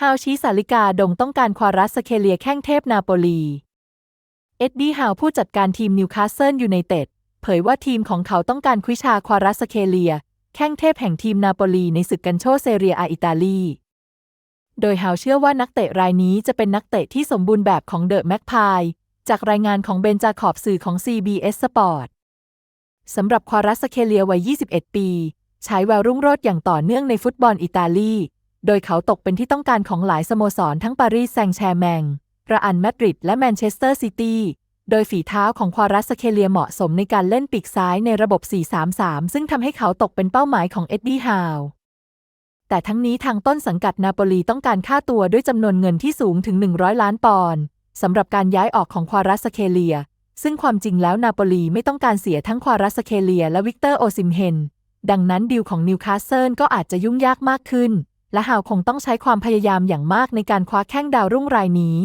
ฮาวชี้สาลิกาดงต้องการควารัสเคเลียแข้งเทพนาโปลี เอ็ดดี้ฮาวผู้จัดการทีมนิวคาสเซิลยูไนเต็ดเผยว่าทีมของเขาต้องการควิชาควารัสเคเลีย แข้งเทพแห่งทีมนาโปลีในศึกกันโชเซเรียอาอิตาลี โดยฮาวเชื่อว่านักเตะรายนี้จะเป็นนักเตะที่สมบูรณ์แบบของเดอะแม็กพายจากรายงานของเบนจาขอบสื่อของ CBS Sport สำหรับควารัสเคเลียวัย 21 ปีฉายแววรุ่งโรจน์อย่างต่อเนื่องในฟุตบอลอิตาลี โดยเขาตกเป็นที่ต้องการของหลายสโมสรทั้งปารีสแซงต์แชร์แมงระอันมาดริดและแมนเชสเตอร์ซิตี้ โดยฝีเท้าของควารัสเคเลียเหมาะสมในการเล่นปีกซ้ายในระบบ 4-3-3 ซึ่งทำให้เขาตกเป็นเป้าหมายของเอ็ดดี้ฮาวแต่ทั้งนี้ทางต้นสังกัดนาโปลีต้องการค่าตัวด้วยจำนวนเงินที่สูงถึง 100 ล้านปอนด์สำหรับการย้ายออกของควารัสเคเลีย ซึ่งความจริงแล้วนาโปลีไม่ต้องการเสียทั้งควารัสเคเลียและวิกเตอร์โอซิมเฮนดังนั้นดีลของนิวคาสเซิลก็อาจจะยุ่งยากมากขึ้น และฮาวคงต้องใช้ความพยายามอย่างมากในการคว้าแข้งดาวรุ่งรายนี้